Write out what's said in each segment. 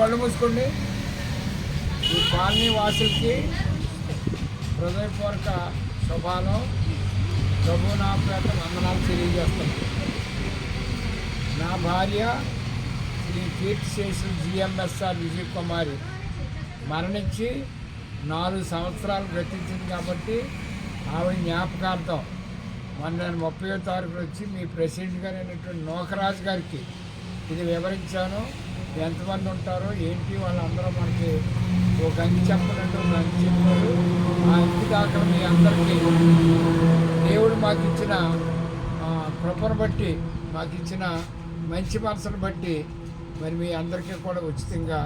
కళ్ళు మూసుకోండి. ఈ కాలనీ వాసులకి హృదయపూర్వక శుభాలు ప్రభు నా పేట వందనాలు తెలియజేస్తాను నా భార్య శ్రీ కీర్తిశేషులు జిఎంఎస్ఆర్ విజయ్ కుమారి మరణించి నాలుగు సంవత్సరాలు గతించింది కాబట్టి ఆవిడ జ్ఞాపకార్థం మొన్న నేను ముప్పై తారీఖు వచ్చి మీ ప్రెసిడెంట్ గారు అయినటువంటి నోకరాజు గారికి ఇది వివరించాను. ఎంతమంది ఉంటారో ఏంటి వాళ్ళందరూ మనకి ఒక అంచి చెప్పనంటే ఒక అంచి చెప్పారు. ఆ ఇంటి దాకా మీ అందరికీ దేవుడు మాకు ఇచ్చిన కృపను బట్టి మాకు ఇచ్చిన మంచి మనసును బట్టి మరి మీ అందరికీ కూడా ఉచితంగా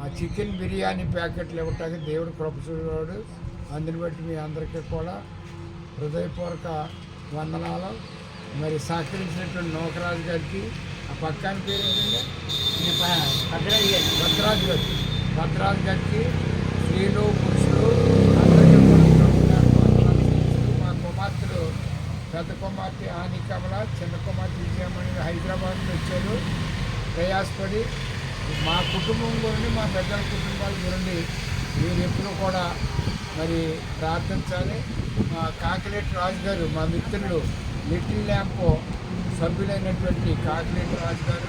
ఆ చికెన్ బిర్యానీ ప్యాకెట్లు ఇవ్వటానికి దేవుడు కృప చూడాడు అందుని బట్టి మీ అందరికీ కూడా హృదయపూర్వక వందనాలు. మరి సహకరించినటువంటి నౌకరాజు గారికి ఆ పక్కన పేరు ఏంటంటే భద్రాజు గారు భద్రాజు గారికి స్త్రీలు పురుషులు అందరికీ మా కుమార్తెలు పెద్ద కుమార్తె ఆని కమల చిన్న కుమార్తె విజయమణి హైదరాబాద్ నుంచి వచ్చారు. ప్రయాసపడి మా కుటుంబం గురించి మా పెద్దల కుటుంబాల గురించి మీరు ఎప్పుడూ కూడా మరి ప్రార్థించాలి. మా కాకిలేటి రాజు గారు మా మిత్రులు లిటిల్ ల్యాంప్ సభ్యులైనటువంటి కాకిలేటి రాజు గారు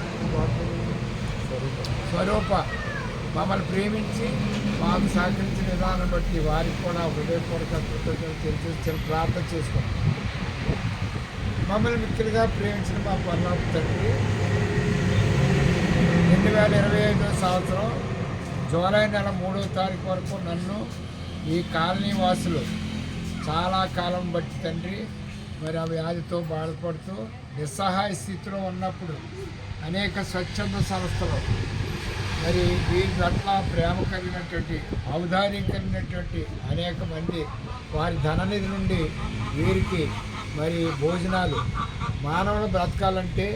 స్వరూప మమ్మల్ని ప్రేమించి మాకు సహకరించిన విధానం బట్టి వారికి కూడా హృదయపూర్వక కృతజ్ఞతలు తెలిసి ప్రార్థన చేసుకున్నాం మమ్మల్ని మిత్రులుగా ప్రేమించిన మా పర్లాపు తండ్రి రెండు వేల ఇరవై ఐదో సంవత్సరం జూలై నెల మూడో తారీఖు వరకు నన్ను ఈ కాలనీ వాసులు చాలా కాలం బట్టి తండ్రి మరి ఆ వ్యాధితో బాధపడుతూ నిస్సహాయ స్థితిలో ఉన్నప్పుడు అనేక స్వచ్ఛంద సంస్థలు మరి వీరి పట్ల ప్రేమ కలిగినటువంటి ఔదార్యం కలిగినటువంటి అనేక మంది వారి ధననిధి నుండి వీరికి మరి భోజనాలు మానవులు బ్రతకాలంటే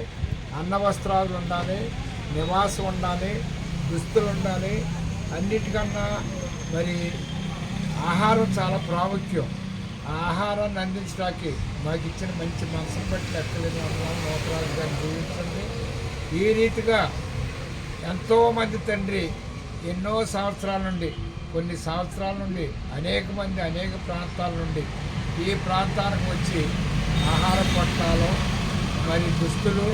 అన్న వస్త్రాలు ఉండాలి నివాసం ఉండాలి దుస్తులు ఉండాలి. అన్నిటికన్నా మరి ఆహారం చాలా ప్రాముఖ్యం. ఆహారాన్ని అందించడానికి మాకు ఇచ్చిన మంచి మనసు బట్టి లెక్కలేని అమ్మ నూతరాలు గారిని జీవించండి. ఈ రీతిగా ఎంతోమంది తండ్రి ఎన్నో సంవత్సరాల నుండి కొన్ని సంవత్సరాల నుండి అనేక మంది అనేక ప్రాంతాల నుండి ఈ ప్రాంతానికి వచ్చి ఆహార పొట్టాలు మరి దుస్తులు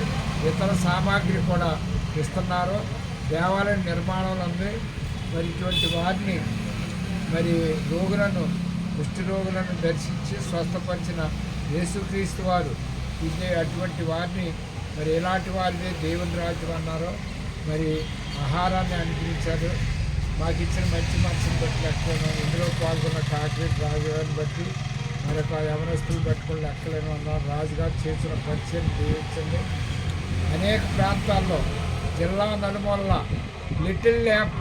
ఇతర సామాగ్రి కూడా ఇస్తున్నారు. దేవాలయ నిర్మాణంలో ఉంది మరి ఇటువంటి వారిని మరి రోగులను కుష్టి రోగులను దర్శించి స్వస్థపరిచిన యేసుక్రీస్తు వారు. ఇదే అటువంటి వారిని మరి ఎలాంటి వారిదే దేవుని రాజు అన్నారో మరి ఆహారాన్ని అనుగ్రహించారు మాకు ఇచ్చిన మంచి మనసును బట్టి లెక్కలేను ఇందులో పాల్గొన్న కాకిరెడ్డి రాజుగారిని బట్టి మరొక యవనస్తులు పెట్టుకుని లెక్కలేను అన్నారు రాజుగారు చేసిన పరిచయం దీవించండి అనేక ప్రాంతాల్లో జిల్లా నలుమూల లిటిల్ ల్యాంప్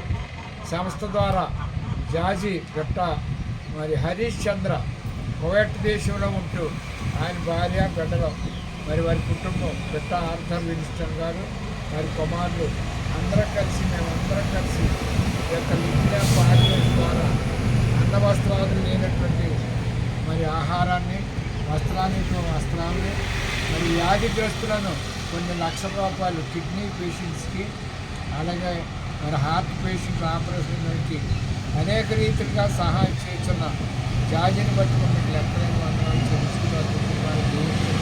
సంస్థ ద్వారా జాజీ గట్ట మరి హరీష్ చంద్ర కువైట్ దేశంలో ఉంటూ ఆయన భార్య బిడ్డలు మరి వారి కుటుంబం పెద్ద ఆర్థర్ విన్స్టన్ గారు వారి కుమారులు అందరం కలిసి మేమందరం కలిసి ఈ యొక్క లిటిల్ పార్టీ ద్వారా అన్న వస్త్రాలు లేనటువంటి మరి ఆహారాన్ని వస్త్రాన్ని వస్త్రాన్ని మరి వ్యాధిగ్రస్తులను కొన్ని లక్షల రూపాయలు కిడ్నీ పేషెంట్స్కి అలాగే మరి హార్ట్ పేషెంట్ ఆపరేషన్కి అనేక రీతిగా సహాయం చేస్తున్న జాజిని పట్టుకున్న లెక్కలేని వందనాలు తెలుసుకున్నారు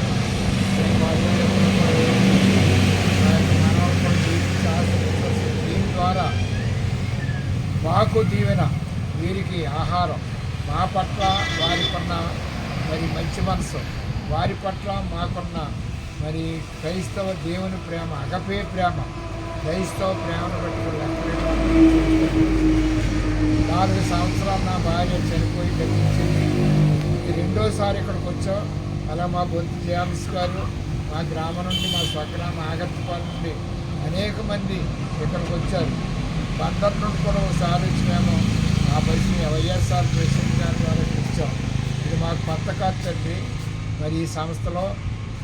దీని ద్వారా మాకు దీవెన వీరికి ఆహారం. మా పట్ల వారికున్న మరి మంచి మనసు వారి పట్ల మాకున్న మరి క్రైస్తవ దేవుని ప్రేమ అగపే ప్రేమ క్రైస్తవ ప్రేమను బట్టి నాలుగు సంవత్సరాలు నా భార్య చనిపోయి గతించింది ఇది రెండోసారి ఇక్కడికి వచ్చాం. అలా మా బొంతు జేమ్స్ గారు మా గ్రామం నుండి మా స్వగ్రామం ఆగర్తిపాల నుండి అనేక మంది ఇక్కడికి వచ్చారు. బందర్ నుండి కూడా ఒకసారి వచ్చి మేము ఆ బస్సుని వైఎస్ఆర్ ప్రెసిడెంట్ గారి వాళ్ళకి ఇచ్చాం ఇది మాకు కొత్త ఖర్చు అండి. మరి ఈ సంస్థలో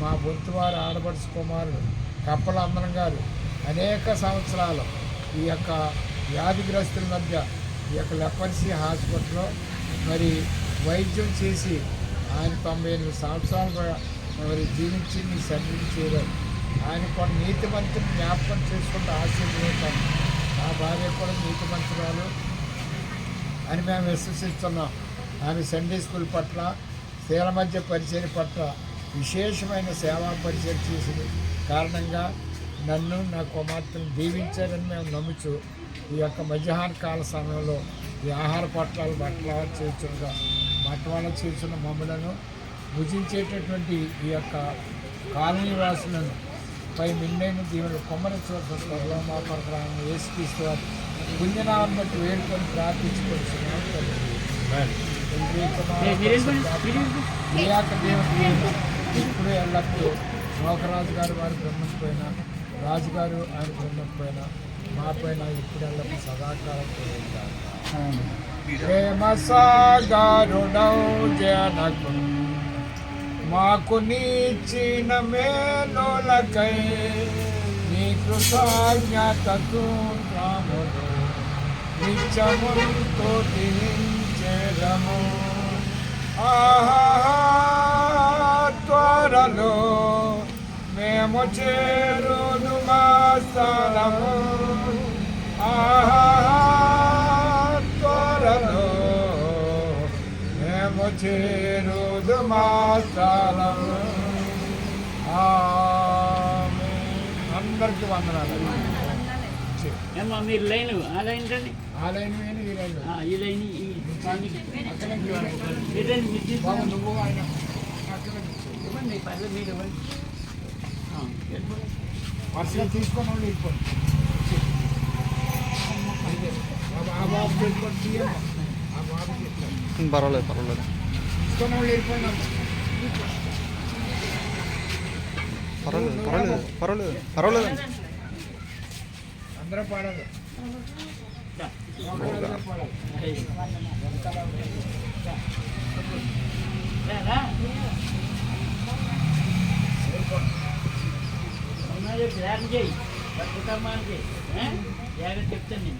మా బొంతువారి ఆడపడుచు కుమారుడు కప్పల అందరం గారు అనేక సంవత్సరాలు ఈ యొక్క వ్యాధిగ్రస్తుల మధ్య ఈ యొక్క లెపర్సీ హాస్పిటల్లో మరి వైద్యం చేసి ఆయన తొంభై ఎనిమిది సంవత్సరాలు కూడా మరి జీవించి మీ సన్నిధి చేయలేదు ఆయన కొన్ని నీతిమంతుని జ్ఞాపకం చేసుకుంటూ ఆశీర్వదిస్తాను నా భార్య కూడా నీతి మంత్రాలు అని మేము విశ్వసిస్తున్నాం. ఆమె సండే స్కూల్ పట్ల స్త్రీల మధ్య పరిచయం పట్ల విశేషమైన సేవా పరిచయం చేసిన కారణంగా నన్ను నా కుమార్తెను దీవించారని మేము నమ్ముచు ఈ యొక్క మధ్యాహ్న కాల సమయంలో ఈ ఆహార పట్టాలు బట్టల చేర్చుగా బట్టవాళ్ళ చేర్చున్న మమ్మలను భుజించేటటువంటి ఈ యొక్క కాలనీ వాసులను పై మిన్నైన దీవులు కొమ్మరి త్వరలో మా కొరకు వేసుకీస్తూ పుణ్యనామం బట్టి వేడుకొని ప్రార్థించుకొచ్చున్నాం దేవుడు ఇప్పుడు ఎల్లప్పుడూ లోకరాజు గారు వారి బ్రహ్మపోయిన రాజుగారు ఆయన బ్రహ్మపోయిన మా పైన ఇప్పుడు ఎల్లప్పుడు సదాకాలం ఉంటారు ప్రేమ సాగారుడౌ జనకు మాకు నీచిన మేలులకై నీ కృతజ్ఞతకు రాముడు నిత్యముతో తిరించెదము ఆహా త్వరలో మేము చేరును మా స్థలము. ఆహా త్వరలో మేము చేరుదు మా ఆమేన్. అందరికీ వందనాలు. ఏమ్మా మీరు లైన్ ఆ లైన్ రండి. ఈ లైన్ ఆ, ఈ లైన్ ఈ నువ్వు ఆయన. ఇవ్వండి పర్లేదు మీరు ఇవ్వండి. ఆ, తీసుకొని వాళ్ళు వెళ్ళిపోండి వాళ్ళు వెళ్ళిపోయినా పర్వాలేదు పర్వాలేదు పర్వాలేదు పర్వాలేదు అందరూ పాడాలి దా. ఒకరు పాడాలి ఏయ్. రా, రా. ఉన్నది ప్రార్థన చేయి బతుకమ్మానికి ఏ? జాగ్రత్త చెప్తాను నేను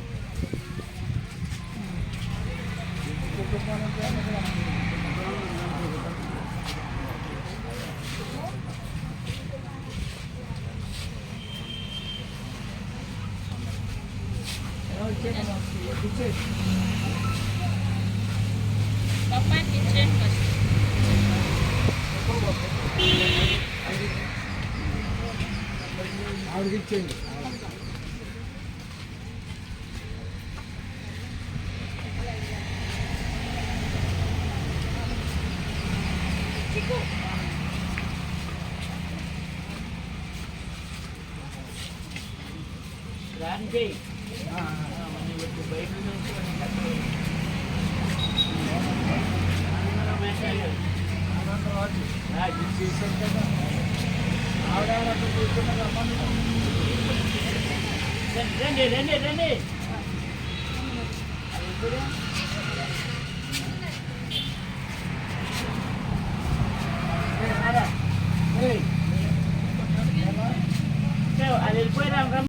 ఆవిడకి ఇచ్చేయండి ప్రార్థన చేయి ఆ, రండి రండి రండి. రండి